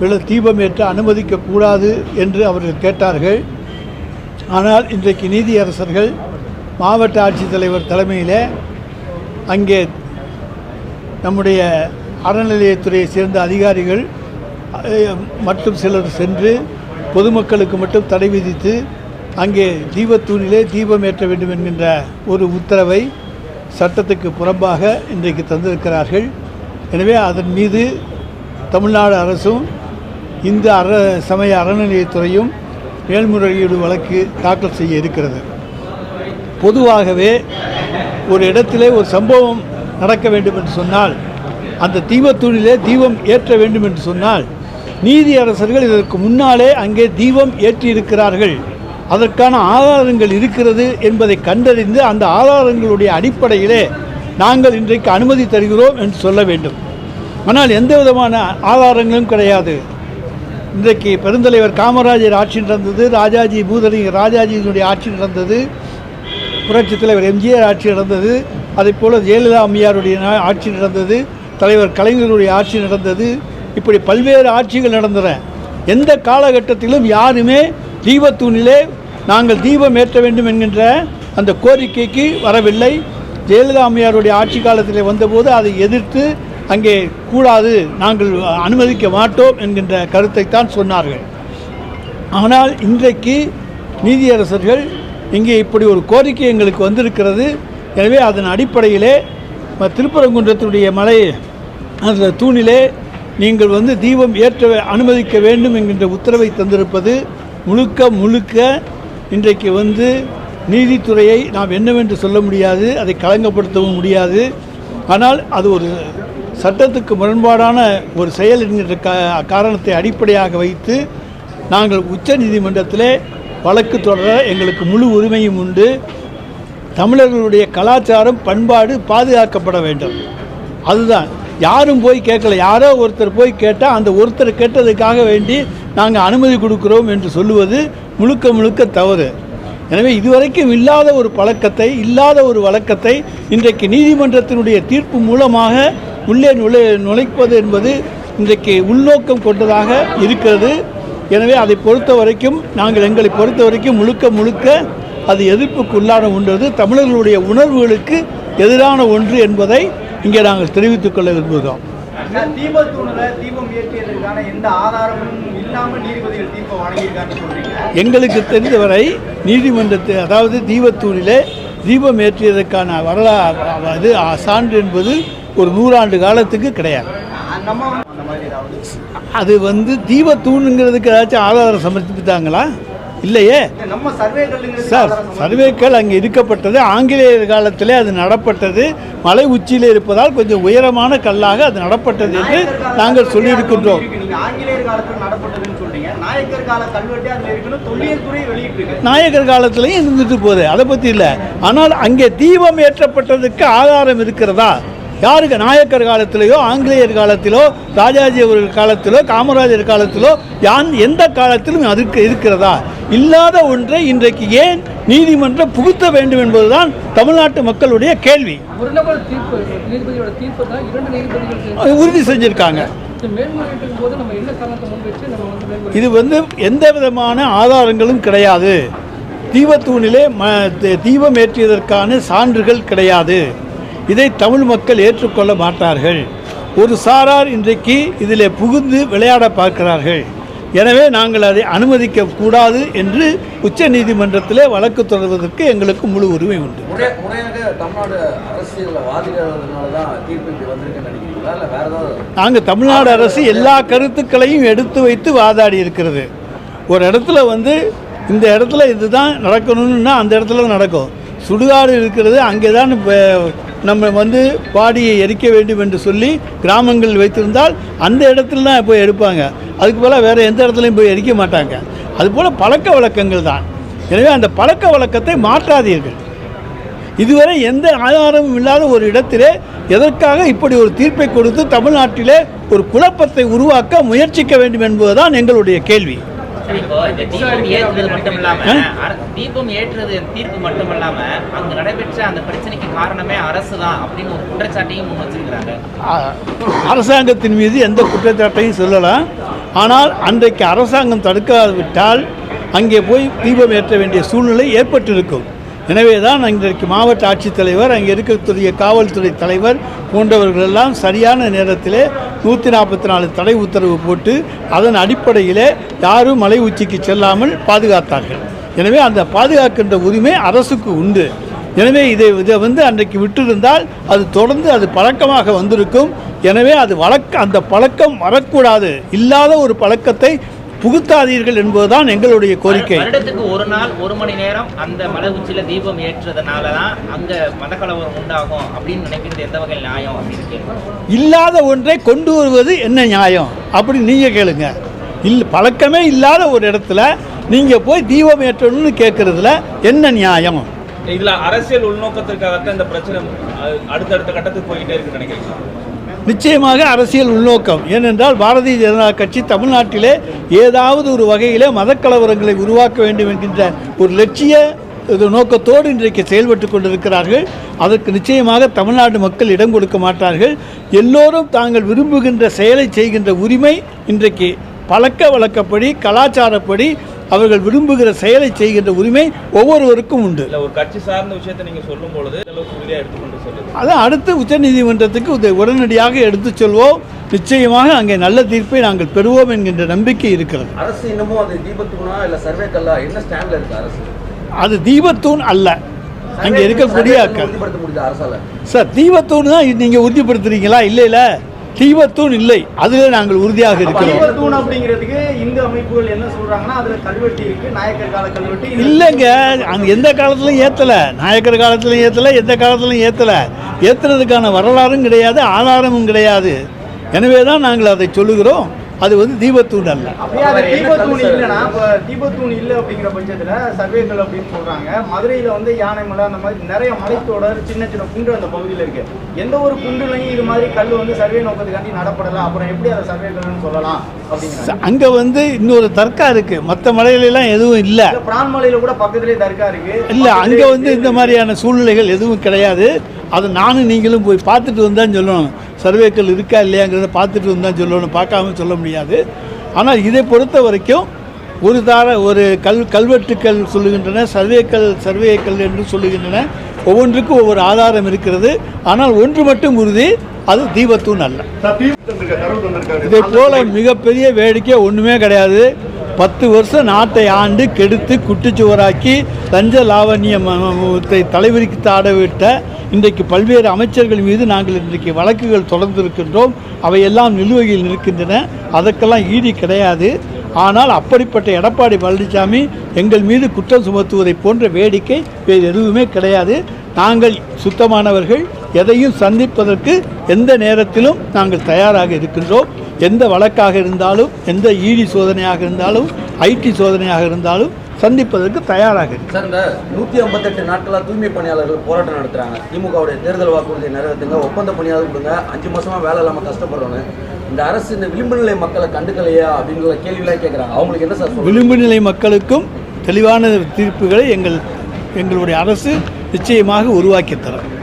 விழ தீபம் ஏற்ற அனுமதிக்கக்கூடாது என்று அவர்கள் கேட்டார்கள். ஆனால் இன்றைக்கு நீதியரசர்கள் மாவட்ட ஆட்சித்தலைவர் தலைமையிலே அங்கே நம்முடைய அறநிலையத்துறையை சேர்ந்த அதிகாரிகள் மற்றும் சிலர் சென்று பொதுமக்களுக்கு மட்டும் தடை விதித்து அங்கே தீபத்தூணிலே தீபம் ஏற்ற வேண்டும் என்கின்ற ஒரு உத்தரவை சட்டத்துக்கு புறம்பாக இன்றைக்கு தந்திருக்கிறார்கள். எனவே அதன் மீது தமிழ்நாடு அரசும் இந்த அற சமய அறநிலையத்துறையும் மேல்முறையீடு வழக்கு தாக்கல் செய்ய இருக்கிறது. பொதுவாகவே ஒரு இடத்திலே ஒரு சம்பவம் நடக்க வேண்டும் என்று சொன்னால் அந்த தீபத்தூணிலே தீபம் ஏற்ற வேண்டும் என்று சொன்னால் நீதி அரசர்கள் இதற்கு முன்னாலே அங்கே தீபம் ஏற்றியிருக்கிறார்கள். அதற்கான ஆதாரங்கள் இருக்கிறது என்பதை கண்டறிந்து அந்த ஆதாரங்களுடைய அடிப்படையிலே நாங்கள் இன்றைக்கு அனுமதி தருகிறோம் என்று சொல்ல வேண்டும். ஆனால் எந்த விதமான ஆதாரங்களும் கிடையாது. இன்றைக்கு பெருந்தலைவர் காமராஜர் ஆட்சி நடந்தது ராஜாஜி பூதலிங்க ராஜாஜியினுடைய ஆட்சி நடந்தது புரட்சித் தலைவர் எம்ஜிஆர் ஆட்சி நடந்தது அதைப் போல ஜெயலலிதா அம்மையாருடைய ஆட்சி நடந்தது தலைவர் கலைஞருடைய ஆட்சி நடந்தது இப்படி பல்வேறு ஆட்சிகள் நடந்தன. எந்த காலகட்டத்திலும் யாருமே தீபத்தூணிலே நாங்கள் தீபம் ஏற்ற வேண்டும் என்கின்ற அந்த கோரிக்கைக்கு வரவில்லை. ஜெயலலிதா அம்மையாருடைய ஆட்சி காலத்தில் வந்தபோது அதை எதிர்த்து அங்கே கூடாது நாங்கள் அனுமதிக்க மாட்டோம் என்கின்ற கருத்தைத்தான் சொன்னார்கள். ஆனால் இன்றைக்கு நீதியரசர்கள் இங்கே இப்படி ஒரு கோரிக்கை எங்களுக்கு வந்திருக்கிறது. எனவே அதன் அடிப்படையிலே திருப்பரங்குன்றத்துடைய மலை அந்த தூணிலே நீங்கள் வந்து தீபம் ஏற்ற அனுமதிக்க வேண்டும் என்கின்ற உத்தரவை தந்திருப்பது முழுக்க முழுக்க இன்றைக்கு வந்து நீதித்துறையை நாம் என்னவென்று சொல்ல முடியாது அதை களங்கப்படுத்தவும் முடியாது. ஆனால் அது ஒரு சட்டத்துக்கு முரண்பாடான ஒரு செயல் என்கின்ற கா காரணத்தை அடிப்படையாக வைத்து நாங்கள் உச்ச நீதிமன்றத்திலே வழக்கு தொடர எங்களுக்கு முழு உரிமையும் உண்டு. தமிழர்களுடைய கலாச்சாரம் பண்பாடு பாதுகாக்கப்பட வேண்டும். அதுதான். யாரும் போய் கேட்கல. யாரோ ஒருத்தர் போய் கேட்டால் அந்த ஒருத்தர் கேட்டதுக்காக வேண்டி நாங்கள் அனுமதி கொடுக்குறோம் என்று சொல்லுவது முழுக்க முழுக்க தவறு. எனவே இதுவரைக்கும் இல்லாத ஒரு பழக்கத்தை இல்லாத ஒரு வழக்கத்தை இன்றைக்கு நீதிமன்றத்தினுடைய தீர்ப்பு மூலமாக உள்ளே நுழை நுழைப்பது என்பது இன்றைக்கு உள்நோக்கம் கொண்டதாக இருக்கிறது. எனவே அதை பொறுத்த வரைக்கும் நாங்கள் எங்களை பொறுத்த வரைக்கும் முழுக்க முழுக்க அது எதிர்ப்புக்கு உள்ளான ஒன்றது. தமிழர்களுடைய உணர்வுகளுக்கு எதிரான ஒன்று என்பதை இங்கே நாங்கள் தெரிவித்துக் கொள்ள விரும்புகிறோம். தீபத்தூணில் எங்களுக்கு தெரிந்தவரை நீதிமன்றத்தை அதாவது தீபத்தூரிலே தீபம் ஏற்றியதற்கான வரலாறு அது சான்று என்பது ஒரு நூறாண்டு காலத்துக்கு கிடையாது. வந்து அது வந்து தீபத்தூணுங்கிறதுக்கு ஏதாச்சும் ஆதாரம் சமர்ப்பித்தாங்களா இல்லையே? நம்ம சார் சர்வேக்கள் அங்கே இருக்கப்பட்டது ஆங்கிலேயர் காலத்திலே அது நடப்பட்டது மலை உச்சியில் இருப்பதால் கொஞ்சம் உயரமான கல்லாக அது நடப்பட்டது என்று நாங்கள் சொல்லியிருக்கின்றோம். நாயகர் நாயக்கர் காலத்திலையும் இருந்துட்டு போகுது அதை பற்றி இல்லை. ஆனால் அங்கே தீபம் ஏற்றப்பட்டதுக்கு ஆதாரம் இருக்கிறதா? யாருக்கு நாயக்கர் காலத்திலேயோ ஆங்கிலேயர் காலத்திலோ ராஜாஜி அவர்கள் காலத்திலோ காமராஜர் காலத்திலோ யான் எந்த காலத்திலும் அதுக்கு இருக்கிறதா? இல்லாத ஒன்றை இன்றைக்கு ஏன் நீதிமன்றம் புகுத்த வேண்டும் என்பதுதான் தமிழ்நாட்டு மக்களுடைய கேள்வி. உறுதி செஞ்சிருக்காங்க. இது வந்து எந்த விதமான ஆதாரங்களும் கிடையாது. தீபத்தூணிலே ம தீபம் ஏற்றியதற்கான சான்றுகள் கிடையாது. இதை தமிழ் மக்கள் ஏற்றுக்கொள்ள மாட்டார்கள். ஒரு சாரார் இன்றைக்கு இதிலே புகுந்து விளையாட பார்க்கிறார்கள். எனவே நாங்கள் அதை அனுமதிக்க கூடாது என்று உச்ச நீதிமன்றத்திலே வழக்கு தொடர்வதற்கு எங்களுக்கு முழு உரிமை உண்டு. நாங்கள் தமிழ்நாடு அரசு எல்லா கருத்துக்களையும் எடுத்து வைத்து வாதாடி இருக்கிறது. ஒரு இடத்துல வந்து இந்த இடத்துல இதுதான் நடக்கணும்னா அந்த இடத்துல நடக்கும். சுடுகாடு இருக்கிறது அங்கே தான் இப்போ நம்ம வந்து பாடியை எரிக்க வேண்டும் என்று சொல்லி கிராமங்கள் வைத்திருந்தால் அந்த இடத்துல தான் போய் எடுப்பாங்க. அதுக்கு போல் வேறு எந்த இடத்துலையும் போய் எரிக்க மாட்டாங்க. அதுபோல் பழக்க வழக்கங்கள் தான். எனவே அந்த பழக்க வழக்கத்தை மாற்றாதீர்கள். இதுவரை எந்த ஆதாரமும் இல்லாத ஒரு இடத்திலே எதற்காக இப்படி ஒரு தீர்ப்பை கொடுத்து தமிழ்நாட்டிலே ஒரு குழப்பத்தை உருவாக்க முயற்சிக்க வேண்டும் என்பதுதான் எங்களுடைய கேள்வி. இப்போ இந்த தீபம் ஏற்றுறது மட்டும் இல்லாம அர- தீபம் ஏற்றுறது தீர்ப்பு மட்டும் இல்லாம அங்க நடைபெற்ற அந்த பிரச்சனைக்கு காரணமே அரசு தான் அப்படின்னு ஒரு குற்றச்சாட்டையும் முன் வச்சிருக்கிறாங்க. அ- அரசாங்கத்தின் மீது எந்த குற்றச்சாட்டையும் சொல்லலாம். ஆனால் அன்றைக்கு அரசாங்கம் தடுக்காவிட்டால் அங்கே போய் தீபம் ஏற்ற வேண்டிய சூழ்நிலை ஏற்பட்டிருக்கும். எனவே தான் இன்றைக்கு மாவட்ட ஆட்சித்தலைவர் அங்கே இருக்கக்கூடிய காவல்துறை தலைவர் போன்றவர்கள் எல்லாம் சரியான நேரத்திலே நூற்றி நாற்பத்தி நாலு தடை உத்தரவு போட்டு அதன் அடிப்படையிலே யாரும் மலை உச்சிக்கு செல்லாமல் பாதுகாத்தார்கள். எனவே அந்த பாதுகாக்கின்ற உரிமை அரசுக்கு உண்டு. எனவே இதை இதை வந்து அன்றைக்கு விட்டிருந்தால் அது தொடர்ந்து அது பழக்கமாக வந்திருக்கும். எனவே அது வழக்க அந்த பழக்கம் வரக்கூடாது. இல்லாத ஒரு பழக்கத்தை புகுத்தாதீர்கள் என்பதுதான் எங்களுடைய கோரிக்கை. வருடத்துக்கு ஒரு நாள் ஒரு மணி நேரம் அந்த மலை உச்சியில தீபம் ஏற்றுறதுனால தான் அங்க மதக்கலவரம் உண்டாகும் அப்படின்னு நினைக்கிறது எந்த வகையில் நியாயம் அப்படின்னு இல்லாத ஒன்றை கொண்டு வருவது என்ன நியாயம்? அப்படி நீங்கள் கேளுங்க. இல் பழக்கமே இல்லாத ஒரு இடத்துல நீங்கள் போய் தீபம் ஏற்றணும்னு கேட்குறதுல என்ன நியாயம்? இதுல அரசியல் உள்நோக்கத்திற்காகத்தான் இந்த பிரச்சனை அடுத்தடுத்த கட்டத்துக்கு போய்கிட்டே இருக்குன்னு நினைக்கிறீங்க நிச்சயமாக அரசியல் உள்நோக்கம். ஏனென்றால் பாரதிய ஜனதா கட்சி தமிழ்நாட்டிலே ஏதாவது ஒரு வகையிலே மதக்கலவரங்களை உருவாக்க வேண்டும் என்கின்ற ஒரு லட்சிய இது நோக்கத்தோடு இன்றைக்கு செயல்பட்டு கொண்டிருக்கிறார்கள். அதற்கு நிச்சயமாக தமிழ்நாடு மக்கள் இடம் கொடுக்க மாட்டார்கள். எல்லோரும் தாங்கள் விரும்புகின்ற செயலை செய்கின்ற உரிமை இன்றைக்கு பழக்க வழக்கப்படி கலாச்சாரப்படி அவர்கள் விரும்புகிற செயலை செய்கின்ற உரிமை ஒவ்வொருவருக்கும் உண்டு. இல்ல ஒரு கட்சி சார்ந்த விஷயத்தை நீங்க சொல்லும் பொழுது அதான் அடுத்து உச்சநீதிமன்றத்துக்கு உடனடியாக எடுத்துச் செல்வோம். நிச்சயமாக அங்கே நல்ல தீர்ப்பை நாங்கள் பெறுவோம் என்கின்ற நம்பிக்கை இருக்கிறது. அரசு இன்னமும் அது தீபத்துக்குனா இல்ல சர்வே கல்லா என்ன ஸ்டாண்ட்ல இருக்கு அரசு? அது தீபத்தூண் அல்ல. அங்கே இருக்கக்கூடிய சார் தீபத்தூண் தான் நீங்கள் உறுதிப்படுத்துறீங்களா? இல்லை இல்லை தீபத்தூண் இல்லை. அதில் நாங்கள் உறுதியாக இருக்கிறோம். அப்படிங்கிறதுக்கு இந்து அமைப்புகள் என்ன சொல்றாங்கன்னா அதுல கல்வெட்டு இருக்கு நாயக்கர் கால கல்வெட்டு இல்லைங்க அங்கே எந்த காலத்துலையும் ஏற்றலை நாயக்கர் காலத்துலையும் ஏற்றலை எந்த காலத்துலையும் ஏற்றலை ஏற்றுனதுக்கான வரலாறும் கிடையாது ஆதாரமும் கிடையாது. எனவே தான் நாங்கள் அதை சொல்லுகிறோம். அது வந்து தீபத்தூண் அல்ல. தீபத்தூண்? இல்லைன்னா தீபத்தூண் இல்லை அப்படிங்கிற பட்சத்துல சர்வேக்கள் அப்படின்னு சொல்றாங்க. மதுரையில வந்து யானைமலை அந்த மாதிரி நிறைய மலைத்தொடர் சின்ன சின்ன குண்டு அந்த பகுதியில் இருக்கு. எந்த ஒரு குண்டுலையும் இது மாதிரி கல் வந்து சர்வே நோக்கத்துக்காண்டி நடப்படல. அப்புறம் எப்படி அதை சர்வேக்கள்னு சொல்லலாம் அங்கே வந்து இன்னொரு தர்கா இருக்குது மற்ற மலையிலலாம் எதுவும் இல்லை. இல்ல, பிரான்மலையில கூட பக்கத்திலே தர்கா இருக்கு. இல்லை அங்கே வந்து இந்த மாதிரியான சூழ்நிலைகள் எதுவும் கிடையாது. அதை நானும் நீங்களும் போய் பார்த்துட்டு வந்தால் சொல்லணும் சர்வேக்கள் இருக்கா இல்லையாங்கிறத பார்த்துட்டு வந்தால் சொல்லணும். பார்க்காம சொல்ல முடியாது. ஆனால் இதை பொறுத்த வரைக்கும் ஒரு தார ஒரு கல் கல்வெட்டுக்கள் சொல்லுகின்றன சர்வேக்கள் சர்வேக்கள் என்று சொல்லுகின்றன. ஒவ்வொன்றுக்கும் ஒவ்வொரு ஆதாரம் இருக்கிறது. ஆனால் ஒன்று மட்டும் உறுதி அது தீபத்தூண் அல்ல. இதை போல மிகப்பெரிய வேடிக்கை ஒன்றுமே கிடையாது. பத்து வருஷம் நாட்டை ஆண்டு கெடுத்து குட்டிச்சுவராக்கி லஞ்ச லாவண்யத்தை தலைவருக்கு தாடவிட்ட இன்றைக்கு பல்வேறு அமைச்சர்கள் மீது நாங்கள் இன்றைக்கு வழக்குகள் தொடர்ந்து இருக்கின்றோம் அவையெல்லாம் நிலுவையில் இருக்கின்றன அதற்கெல்லாம் ஈடு கிடையாது. ஆனால் அப்படிப்பட்ட எடப்பாடி பழனிசாமி எங்கள் மீது குற்றம் சுமத்துவதை போன்ற வேடிக்கை வேறு எதுவுமே கிடையாது. நாங்கள் சுத்தமானவர்கள். எதையும் சந்திப்பதற்கு எந்த நேரத்திலும் நாங்கள் தயாராக இருக்கின்றோம். எந்த வழக்காக இருந்தாலும் எந்த ஈடி சோதனையாக இருந்தாலும் ஐடி சோதனையாக இருந்தாலும் சந்திப்பதற்கு தயாராக இருக்கிறோம். சார் இந்த நூத்தி ஐம்பத்தெட்டு நாட்களா தூய்மை பணியாளர்கள் போராட்டம் நடத்துறாங்க. திமுகவுடைய தேர்தல் வாக்குறுதியை நிறைவேற்றுங்க ஒப்பந்த பணியாளர் கொடுங்க. அஞ்சு மாசமா வேலை இல்லாம கஷ்டப்படுறோன்னு. இந்த அரசு இந்த விளிம்பு நிலை மக்களை கண்டுக்கலையா அப்படிங்கிற கேள்விலாம் கேட்குறாங்க அவங்களுக்கு என்ன சார் விளிம்பு நிலை மக்களுக்கும் தெளிவான தீர்ப்புகளை எங்கள் எங்களுடைய அரசு நிச்சயமாக உருவாக்கித் தரும்.